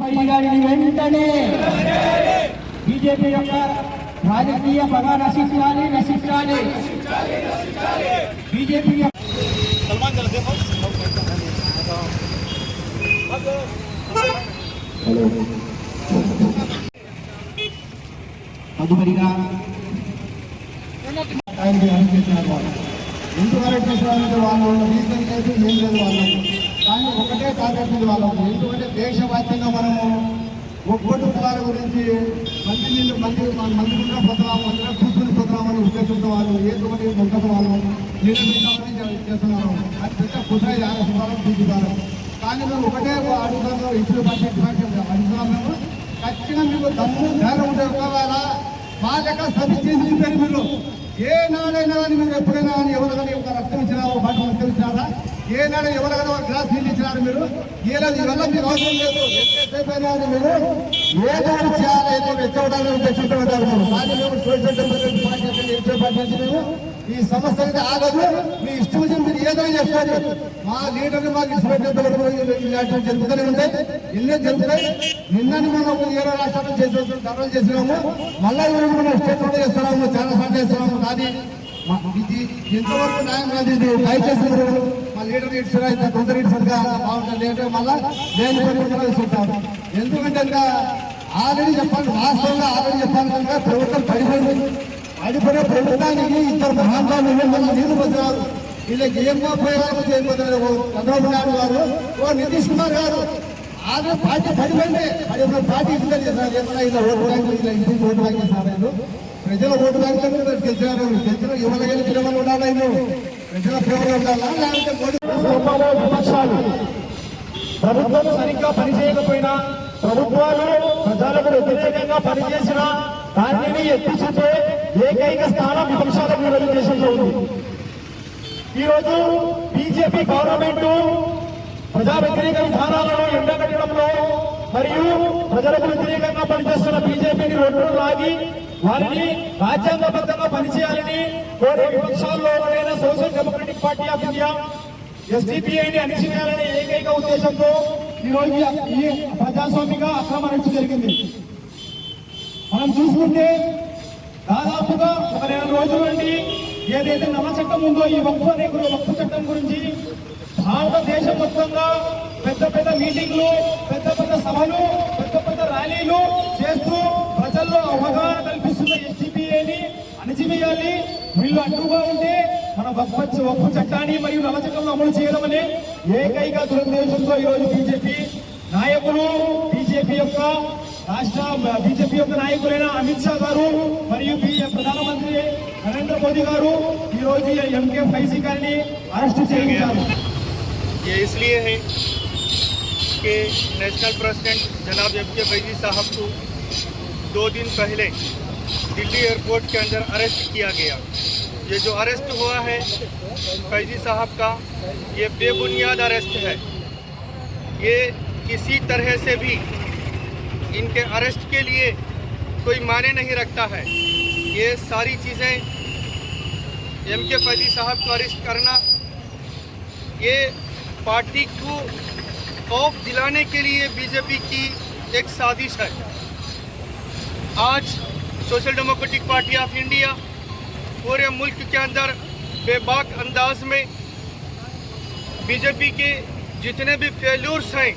పై గారిని వెంటనే బీజేపీ యొక్క రాజకీయ పగ నశించాలి నశించాలి బీజేపీ యొక్క తదుపరిగా ఆయనకి అరెస్ట్ చేసినారు వాళ్ళు ఎందుకు వాళ్ళు రీజన్ లేదు ఏం లేదు వాళ్ళు కానీ ఒకటే టార్గెట్ ఉంది వాళ్ళకు. ఎందుకంటే దేశవ్యాప్తంగా మనము ఒక్కొక్క కులాల గురించి మంచి నీళ్ళు మంది మంది కూడా పోతున్నాము మందిగా కూర్చుని పొందామని ఉద్దేశంతో వాళ్ళు ఏదో ఒకటి ముందుకు వాళ్ళు నిరూపించామని చే- చేస్తున్నారు. అది పెద్ద కుట్ర యాగసుమారం చూపుతారు కానీ మేము ఒకటే అడుగుతాము ఇప్పుడు పార్టీ అడుగుతున్నాం మేము ఖచ్చితంగా మీకు దమ్ము ధైర్యం ఉంటే ఒకవేళ మా లెక్క సరి చేసి మీరు. ఏ నాడైనా మీరు ఎప్పుడైనా కానీ ఎవరికైనా ఒక రక్తం ఇచ్చినా ఒక బాట రక్తం ఇచ్చినారా ఏనాడు ఎవరైనా ఎవరికైనా ఒక గ్లాస్ నీళ్ళు ఇచ్చినారు మీరు ఏ ఇవల్ల మీకు అవసరం లేదు. ఎంతసేపు మీరు? ఏదో ఒకటి చేయాలి ఏదో వెచ్చవడానికి ఉద్దేశంతో ఉంటారు మీరు. కానీ మేము సోషల్ డెమోక్రటిక్ పార్టీ అంటే ఎంతో పార్టీ నుంచి మేము ఈ సమస్య అనేది ఆగదు. మీ ఇష్టం వచ్చిన మీరు ఏదైనా చేస్తారు మా లీడర్ని మాకు ఇష్టపెట్టే ఇలాంటివి జరుగుతూనే ఉంటాయి. ఇల్లే జరుగుతాయి. నిన్నని మనం ఏడో రాష్ట్రాలు చేసి ధరలు చేసినాము. మళ్ళా ఈరోజు మనం స్టేట్ కూడా చేస్తున్నాము చాలా సార్లు చేస్తున్నాము. కానీ ఇది ఎంతవరకు న్యాయం కాదు. ఇది దయచేసి మా లీడర్ ఇచ్చారా ఇంత తొందర ఇచ్చారుగా బాగుంటుంది. లేదంటే మళ్ళా లేని పరిస్థితులు ఎందుకంటే ఇంకా ఆల్రెడీ చెప్పాలి వాస్తవంగా ఆల్రెడీ చెప్పాలి కనుక ప్రభుత్వం పడిపోయింది. పడిపోయిన ప్రభుత్వానికి ఇద్దరు మహానుభావులు మళ్ళీ నీరు పొందినారు వీళ్ళకి ఏమో ప్రయోగాలు చేయబోతున్నారు ఓ చంద్రబాబు నాయుడు గారు ఓ నితీష్ కుమార్ గారు. ఆల్రెడీ పార్టీ పడిపోయింది. పడిపోయిన పార్టీ ఇద్దరు చేశారు. ఏమన్నా ఇలా ఓటు బ్యాంకు ఇట్లా ఇంటికి ఓటు బ్యాంక్ చేశారు ప్రజల ఓటు బ్యాంకులు గెలిచారు. గెలిచిన యువత గెలిచిన వాళ్ళు ఉండాలి విపక్షాలు ప్రభుత్వం సరిగ్గా పనిచేయకపోయినా ప్రభుత్వాలు ప్రజలకు వ్యతిరేకంగా పనిచేసిన దానిని ఎత్తి చూపే ఏకైక స్థానం విపక్షాలకు దేశంలో ఉంది. ఈరోజు బీజేపీ గవర్నమెంట్ ప్రజా వ్యతిరేక విధానాలను ఎండగట్టడంలో మరియు ప్రజలకు వ్యతిరేకంగా పనిచేస్తున్న బీజేపీని రోడ్డు లాగి వారిని రాజ్యాంగబద్ధంగా పనిచేయాలని కోరే విపక్షాల్లో ఎవరైనా social democratic party of India ఎస్డిపిఐని అణిచివేయాలనే ఏకైక ఉద్దేశంతో ఈ రోజు ఈ ప్రజాస్వామిక అక్రమ అరెస్టు జరిగింది. మనం చూసుకుంటే దాదాపుగా ఒక నెల రోజుల నుండి ఏదైతే నల్ల చట్టం ఉందో ఈ వక్ఫ్ అనే వక్ఫ్ చట్టం గురించి భారతదేశం మొత్తంగా పెద్ద పెద్ద మీటింగ్లు పెద్ద పెద్ద సభలు పెద్ద పెద్ద ర్యాలీలు చేస్తూ అవగాహన కల్పిస్తున్న ఎస్డిపిఏని అణచివేయాలి వీళ్ళు అడ్డుగా ఉంటే మన వక్ఫ్ వక్ఫ్ చట్టాన్ని మరియు నల్ల చట్టంలో అమలు చేయడం అనే ఏకైక దురుద్దేశంతో ఈరోజు బీజేపీ నాయకులు బీజేపీ యొక్క రాష్ట్ర బీజేపీ యొక్క నాయకులైన అమిత్ షా గారు మరియు బి- ప్రధానమంత్రి నరేంద్ర మోదీ గారు ఈ రోజు ఎంకే ఫైసీ గారిని అరెస్ట్ చేయించారు ये इसलिए है कि नेशनल प्रेसिडेंट जनाब एम के फैजी साहब को दो दिन पहले दिल्ली एयरपोर्ट के अंदर अरेस्ट किया गया। ये जो अरेस्ट हुआ है, फैजी साहब का, ये बेबुनियाद अरेस्ट है। ये किसी तरह से भी इनके अरेस्ट के लिए कोई माने नहीं रखता है। ये सारी चीज़ें एम के फैजी साहब को अरेस्ट करना, ये पार्टी को खौफ दिलाने के लिए बीजेपी की एक साजिश है। आज social democratic party of India पूरे मुल्क के अंदर बेबाक अंदाज में बीजेपी के जितने भी फेल्यूर्स हैं,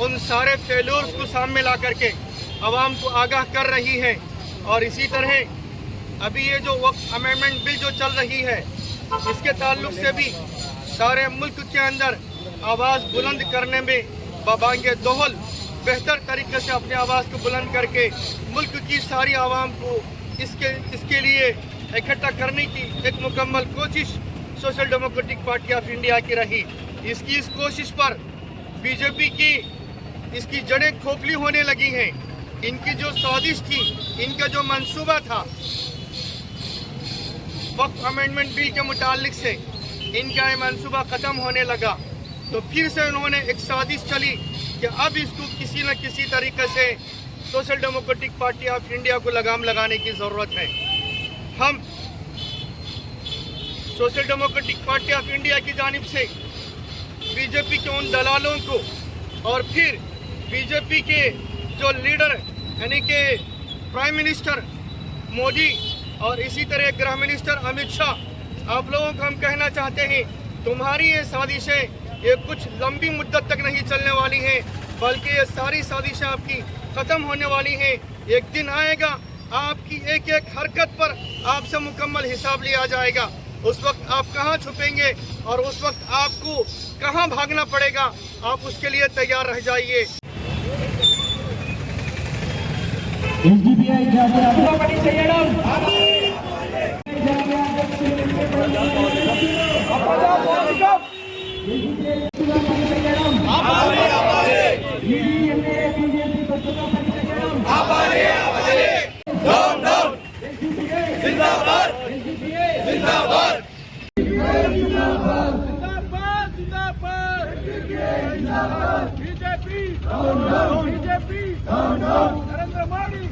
उन सारे फेल्यूर्स को सामने ला करके आवाम को आगाह कर रही है। और इसी तरह अभी ये जो वक्त अमेंडमेंट बिल जो चल रही है, इसके ताल्लुक से भी सारे मुल्क के अंदर आवाज़ बुलंद करने में बबांगे दोहल बेहतर तरीके से अपनी आवाज़ को बुलंद करके मुल्क की सारी आवाम को इसके इसके लिए इकट्ठा करने की एक मुकम्मल कोशिश social democratic party of India की रही। इसकी इस कोशिश पर बीजेपी की इसकी जड़ें खोखली होने लगी हैं। इनकी जो साजिश थी, इनका जो मंसूबा था, वक्त अमेंडमेंट बिल के मुतालिक से इनका ये मंसूबा ख़त्म होने लगा। तो फिर से उन्होंने एक साजिश चली कि अब इसको किसी न किसी तरीके से social democratic party of India को लगाम लगाने की ज़रूरत है। हम social democratic party of India की जानिब से बीजेपी के उन दलालों को और फिर बीजेपी के जो लीडर, यानी कि प्राइम मिनिस्टर मोदी और इसी तरह गृह मिनिस्टर अमित शाह, आप लोगों को हम कहना चाहते हैं, तुम्हारी ये साजिशें ये कुछ लंबी मुद्दत तक नहीं चलने वाली है बल्कि ये सारी साजिशें आपकी ख़त्म होने वाली हैं। एक दिन आएगा आपकी एक एक हरकत पर आपसे मुकम्मल हिसाब लिया जाएगा। उस वक्त आप कहाँ छुपेंगे और उस वक्त आपको कहाँ भागना पड़ेगा आप उसके लिए तैयार रह जाइए। नरेंद्र मोदी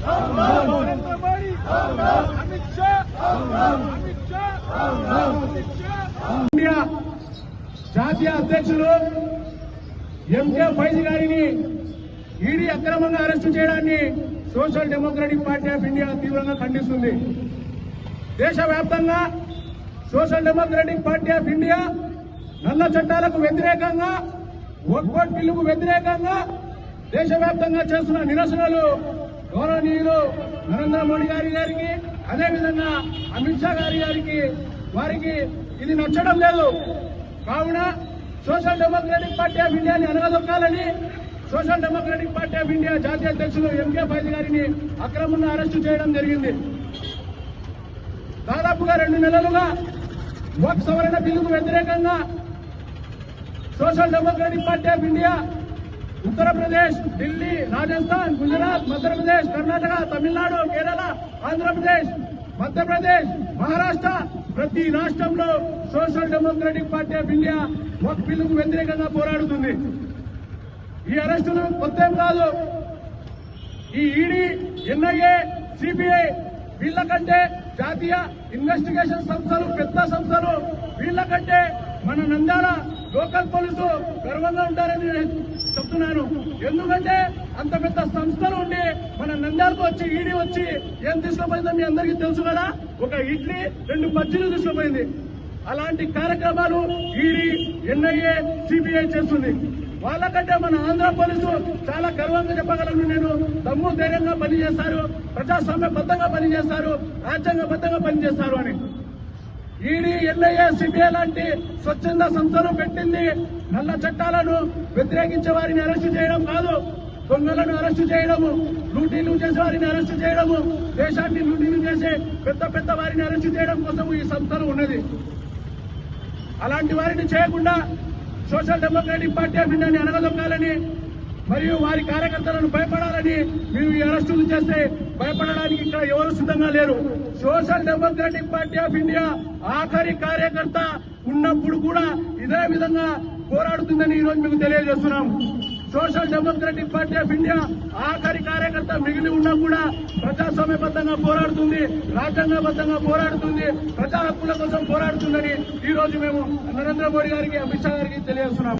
नरेंद्र मोदी अमित शाह జాతీయ అధ్యక్షులు ఎంకే ఫైజ్ గారిని ఈడీ అక్రమంగా అరెస్టు చేయడాన్ని social democratic party of India తీవ్రంగా ఖండిస్తుంది. దేశవ్యాప్తంగా social democratic party of India నల్ల చట్టాలకు వ్యతిరేకంగా ఒక్కోట్ బిల్లుకు వ్యతిరేకంగా దేశవ్యాప్తంగా చేస్తున్న నిరసనలు గౌరవనీయులు నరేంద్ర మోడీ గారి గారికి అదేవిధంగా అమిత్ షా గారి గారికి వారికి ఇది నచ్చడం లేదు. కావున సోషల్ డెమోక్రటిక్ పార్టీ ఆఫ్ ఇండియాని అనగదొక్కాలని social democratic party of India జాతీయ అధ్యక్షులు ఎంకే ఫైజ్ గారిని అక్రమంగా అరెస్టు చేయడం జరిగింది. దాదాపుగా రెండు నెలలుగా వక్ సవరణ బిల్లుకు వ్యతిరేకంగా social democratic party of India Uttar Pradesh Delhi Rajasthan Gujarat Madhya Pradesh Karnataka Tamil Nadu Kerala Andhra Pradesh Madhya Pradesh Maharashtra ప్రతి రాష్ట్రంలో social democratic party of India ఒక బిల్లుకు వ్యతిరేకంగా పోరాడుతుంది. ఈ అరెస్టులు కొత్త కాదు. ఈ ఈడీ ఎన్ఐఏ సిబిఐ వీళ్ళకంటే జాతీయ ఇన్వెస్టిగేషన్ సంస్థలు పెద్ద సంస్థలు వీళ్ళకంటే మన నంద్యాల లోకల్ పోలీసు గర్వంగా ఉంటారని నేను చెప్తున్నాను. ఎందుకంటే అంత పెద్ద సంస్థలు ఉండి మన నంద్యాలకు వచ్చి ఈడీ వచ్చి ఏం తీసుకుపోయిందో మీ అందరికీ తెలుసు కదా? ఒక ఇడ్లీ రెండు బజ్జీలు తీసుకుపోయింది. అలాంటి కార్యక్రమాలు ఈడీ ఎన్ఐఏ సిబిఐ చేస్తుంది. వాళ్ళకంటే మన ఆంధ్ర పోలీసు చాలా గర్వంగా చెప్పగలను నేను. దమ్ము ధైర్యంగా పనిచేస్తారు. ప్రజాస్వామ్యబద్ధంగా పనిచేస్తారు. రాజ్యాంగబద్ధంగా పనిచేస్తారు అని. ఈడీ ఎల్ఐఏ సిబిఐ లాంటి స్వచ్ఛంద సంస్థలు పెట్టింది నల్ల చట్టాలను వ్యతిరేకించే వారిని అరెస్టు చేయడం కాదు. దొంగలను అరెస్టు చేయడము లూటీలు చేసే వారిని అరెస్టు చేయడము దేశాన్ని లూటీలు చేసే పెద్ద పెద్ద వారిని అరెస్టు చేయడం కోసం ఈ సంస్థలు ఉన్నది. అలాంటి వారిని చేయకుండా సోషల్ డెమోక్రటిక్ పార్టీ ఆఫ్ ఇండియాని అనగదొక్కాలని మరియు వారి కార్యకర్తలను భయపడాలని మీరు ఈ అరెస్టులు చేస్తే భయపడడానికి ఇక్కడ ఎవరు సిద్ధంగా లేరు. Social democratic party of India ఆఖరి కార్యకర్త ఉన్నప్పుడు కూడా ఇదే విధంగా పోరాడుతుందని ఈ రోజు మీకు తెలియజేస్తున్నాం. Social democratic party of India ఆఖరి కార్యకర్త మిగిలి ఉన్నా కూడా ప్రజాస్వామ్యబద్ధంగా పోరాడుతుంది రాజ్యాంగబద్ధంగా పోరాడుతుంది ప్రజా హక్కుల కోసం పోరాడుతుందని ఈ రోజు మేము నరేంద్ర మోడీ గారికి అమిత్ షా గారికి తెలియజేస్తున్నాం.